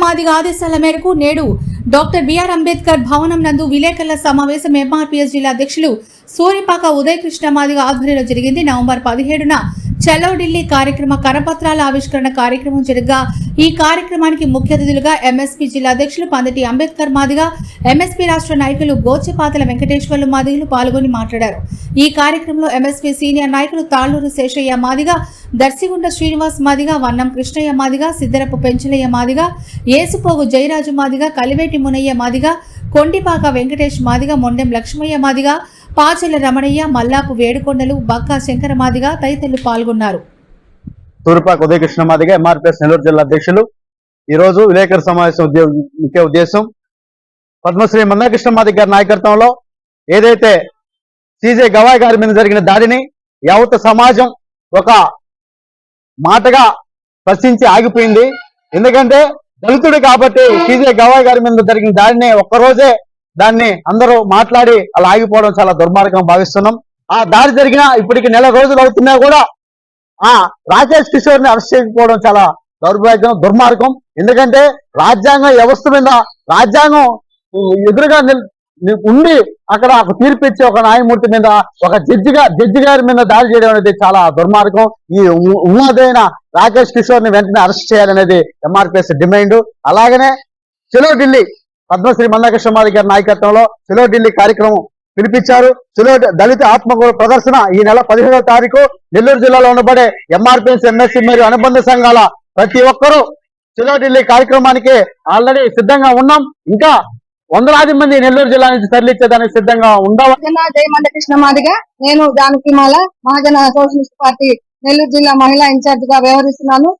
మాదిగ ఆదేశాల మేరకు నేడు డాక్టర్ బిఆర్ అంబేద్కర్ భవనం నందు విలేకరుల సమావేశం ఎంఆర్పీఎస్ జిల్లా అధ్యక్షులు సూరిపాక ఉదయకృష్ణ మాదిగ ఆధ్వర్యంలో జరిగింది. నవంబర్ పదిహేడున చలో ఢిల్లీ కార్యక్రమ కరపత్రాల ఆవిష్కరణ కార్యక్రమం జరగగా. ఈ కార్యక్రమానికి ముఖ్య అతిథులుగా ఎంఎస్పీ జిల్లా అధ్యక్షులు పందటి అంబేద్కర్ మాదిగా ఎంఎస్పీ రాష్ట్ర నాయకులు గోచపాతల వెంకటేశ్వర్లు మాదిగలు పాల్గొని మాట్లాడారు. ఈ కార్యక్రమంలో ఎంఎస్పీ సీనియర్ నాయకులు తాళ్ళూరు శేషయ్య మాదిగా దర్శిగుండ శ్రీనివాస్ మాదిగా వన్నం కృష్ణయ్య మాదిగా సిద్దరపు పెంచలయ్య మాదిగా ఏసుపోగు జయరాజు మాదిగా కలివేటి మునయ్య మాదిగా కొండిపాక వెంకటేష్ మాదిగ మొండెం లక్ష్మయ్య మాదిగ పాచెల రమణయ్య మల్లాపు వేడుకొండలు బక్కా శంకర మాదిగ తదితరులు పాల్గొన్నారు. తూర్పాక ఉదయకృష్ణ మాదిగ ఎంఆర్పిఎస్ నెల్లూరు జిల్లా అధ్యక్షులు. ఈ రోజు విలేకరుల సమావేశం ముఖ్య ఉద్దేశం పద్మశ్రీ మందాకృష్ణ మాదిగ గారి నాయకత్వంలో ఏదైతే సీజే గవాయ్ గారి మీద జరిగిన దాడిని యావత్ సమాజం ఒక మాటగా ప్రశ్నించి ఆగిపోయింది. ఎందుకంటే దళితుడు కాబట్టి సిజే గవాయ్ గారి మీద జరిగిన దాడిని ఒక్కరోజే దాన్ని అందరూ మాట్లాడి అలా ఆగిపోవడం చాలా దుర్మార్గం భావిస్తున్నాం. ఆ దాడి జరిగిన ఇప్పటికి నెల రోజులు అవుతున్నా కూడా ఆ రాకేష్ కిషోర్ని అరెస్ట్ చేయకపోవడం చాలా దౌర్భాగ్యం దుర్మార్గం. ఎందుకంటే రాజ్యాంగ వ్యవస్థ మీద రాజ్యాంగం ఎదురుగా ఉండి అక్కడ ఒక తీర్పు ఇచ్చే ఒక న్యాయమూర్తి మీద ఒక జడ్జిగా జడ్జి గారి మీద దాడి చేయడం అనేది చాలా దుర్మార్గం. ఈ ఉన్నదైన రాకేష్ కిషోర్ని వెంటనే అరెస్ట్ చేయాలనేది ఎంఆర్పిఎస్ డిమాండ్. అలాగనే చెలో ఢిల్లీ పద్మశ్రీ మందకృష్ణ మాది గారి నాయకత్వంలో చెలో ఢిల్లీ కార్యక్రమం పిలిపించారు. చెలో దళిత ఆత్మగౌరవ ప్రదర్శన ఈ నెల పదిహేడవ తారీఖు నెల్లూరు జిల్లాలో ఉండబడే ఎంఆర్పిఎస్ ఎంఎస్సీ మరియు అనుబంధ సంఘాల ప్రతి ఒక్కరూ చెలో ఢిల్లీ కార్యక్రమానికి ఆల్రెడీ సిద్ధంగా ఉన్నాం. ఇంకా వందలాది మంది నెల్లూరు జిల్లా నుంచి తరలించేదానికి సిద్ధంగా ఉండవ జై మందకృష్ణ మాదిగ. నేను జానకిమాల మహాజన సోషలిస్ట్ పార్టీ నెల్లూరు జిల్లా మహిళా ఇన్ఛార్జ్గా వ్యవహరిస్తున్నాను.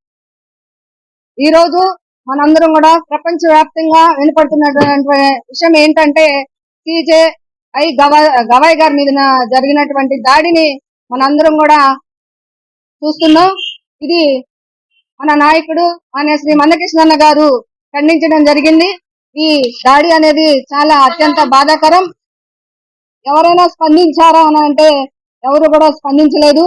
ఈ రోజు మనందరం కూడా ప్రపంచ వ్యాప్తంగా వినపడుతున్నటువంటి విషయం ఏంటంటే సిజే ఐ గవాయ్ గారి మీద జరిగినటువంటి దాడిని మనందరం కూడా చూస్తున్నాం. ఇది మన నాయకుడు మన శ్రీ మందకృష్ణన్న గారు ఖండించడం జరిగింది. ఈ దాడి అనేది చాలా అత్యంత బాధాకరం. ఎవరైనా స్పందించారా అని అంటే ఎవరు కూడా స్పందించలేదు.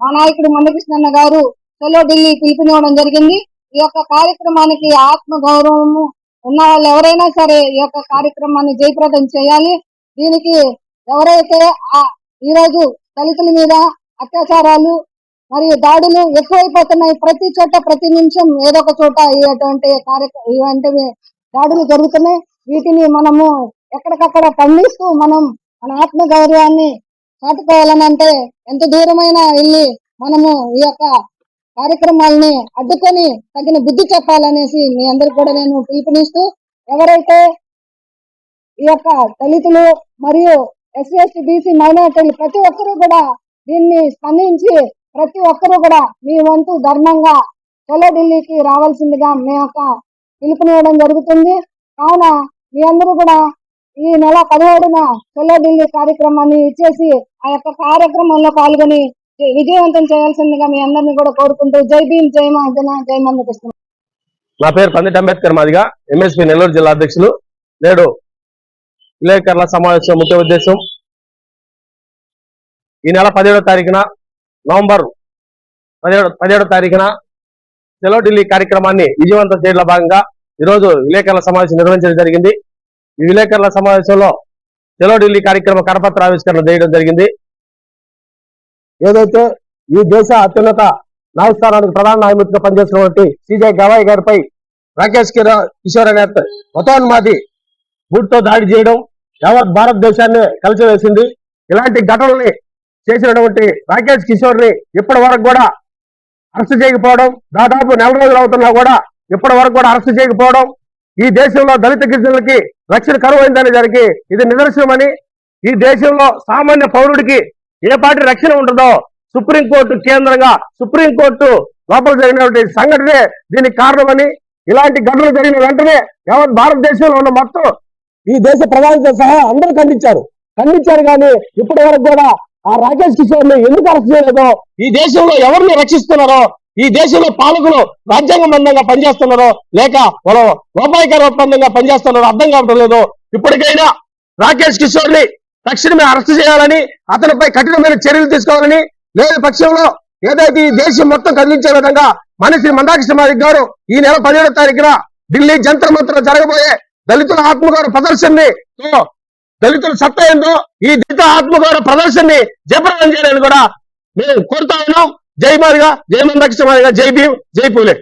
మా నాయకుడు మందకృష్ణన్న గారు చలో ఢిల్లీ పిలుపునివ్వడం జరిగింది. ఈ యొక్క కార్యక్రమానికి ఆత్మ గౌరవము ఉన్న వాళ్ళు ఎవరైనా సరే ఈ యొక్క కార్యక్రమాన్ని జయప్రదం చేయాలి. దీనికి ఎవరైతే ఈరోజు ఈ రోజు దళితుల మీద అత్యాచారాలు మరియు దాడులు ఎక్కువైపోతున్నాయి ప్రతి చోట ప్రతి నిమిషం ఏదో ఒక చోట ఇటువంటి కార్యక్రమం ఇలాంటివి దాడులు జరుగుతున్నాయి. వీటిని మనము ఎక్కడికక్కడ పండిస్తూ మనం మన ఆత్మ గౌరవాన్ని చాటుకోవాలని అంటే ఎంత దూరమైనా వెళ్ళి మనము ఈ యొక్క కార్యక్రమాలని అడ్డుకొని తగిన బుద్ధి చెప్పాలనేసి మీ అందరికి కూడా నేను పిలుపునిస్తూ ఎవరైతే ఈ యొక్క దళితులు మరియు ఎస్సీ ఎస్టీ బీసీ మైనార్టీలు ప్రతి ఒక్కరూ కూడా దీన్ని స్పందించి ప్రతి ఒక్కరూ కూడా మీ వంతు ధర్మంగా చలో ఢిల్లీకి రావాల్సిందిగా మీ యొక్క పిలుపునివ్వడం జరుగుతుంది. కావున మీ అందరూ కూడా ఈ నెల పదిహేడున చలో ఢిల్లీ కార్యక్రమాన్ని ఇచ్చేసి ఆ యొక్క కార్యక్రమంలో పాల్గొని విజయవంతం చేయాల్సిందిగా మీ అందరినీ కూడా కోరుకుంటూ జై భీమ్ జై మహజన జై మందకృష్ణ. నా పేరు పందిట్ అంబేద్కర్ మాదిగా ఎంఎస్పీ నెల్లూరు జిల్లా అధ్యక్షులు. నేడు విలేకరుల సమావేశం ముఖ్య ఉద్దేశం. ఈ నెల పదిహేడో తారీఖున నవంబర్ పదిహేడు పదిహేడో తారీఖున చెలో ఢిల్లీ కార్యక్రమాన్ని విజయవంతం చేయడంలో భాగంగా ఈరోజు విలేకరుల సమావేశం నిర్వహించడం జరిగింది. ఈ విలేకరుల సమావేశంలో చెలో ఢిల్లీ కార్యక్రమ కరపత్ర ఆవిష్కరణ చేయడం జరిగింది. ఏదైతే ఈ దేశ అత్యున్నత న్యాయస్థానానికి ప్రధాన న్యాయమూర్తిగా పనిచేస్తున్నటువంటి సిజే గవాయ్ గారిపై రాకేష్ కిరా- కిషోర్ అనే మతోన్మాది బూట్తో దాడి చేయడం యావత్ భారతదేశాన్ని కలిసివేసింది. ఇలాంటి ఘటనల్ని చేసినటువంటి రాకేష్ కిషోర్ని ఇప్పటి వరకు కూడా అరెస్ట్ చేయకపోవడం దాదాపు నెల రోజులు అవుతున్నా కూడా ఇప్పటి వరకు కూడా అరెస్ట్ చేయకపోవడం ఈ దేశంలో దళిత గిరిజనులకి రక్షణ కరువైందనే దానికి ఇది నిదర్శనమని ఈ దేశంలో సామాన్య పౌరుడికి ఏ పార్టీ రక్షణ ఉంటుందో సుప్రీంకోర్టు కేంద్రంగా సుప్రీంకోర్టు లోపల జరిగినటువంటి సంఘటనే దీనికి కారణమని ఇలాంటి ఘటనలు జరిగిన వెంటనే యావత్ భారతదేశంలో ఉన్న మొత్తం ఈ దేశ ప్రధానితో సహా అందరూ ఖండించారు. ఖండించారు కానీ ఇప్పటి వరకు కూడా ఆ రాకేష్ కిషోర్ని ఎందుకు అరెస్ట్ చేయలేదో ఈ దేశంలో ఎవరిని రక్షిస్తున్నారో ఈ దేశంలో పాలకులు రాజ్యాంగ బంధంగా పనిచేస్తున్నారో లేక వాళ్ళు రూపాయికర ఒప్పందంగా పనిచేస్తున్నారో అర్థం కావడం లేదు. ఇప్పటికైనా రాకేష్ కిషోర్ని తక్షణమే అరెస్ట్ చేయాలని అతనిపై కఠినమైన చర్యలు తీసుకోవాలని లేని పక్షంలో ఏదైతే ఈ దేశం మొత్తం కదిలించే విధంగా మనిషి మందాకృష్ణ మాదిక్ గారు ఈ నెల పదిహేడో తారీఖున ఢిల్లీ జంతర్ మంత్ర జరగబోయే దళితుల ఆత్మగౌరవ ప్రదర్శనని దళితుల సత్తా ఏందో ఈ దళిత ఆత్మగౌరవ ప్రదర్శనని జయప్రదం చేయాలని కూడా మేము కోరుతా ఉన్నాం. జై మాదిగా జై మందకృష్ణ మాదిగా జై భీమ్ జై పూలే.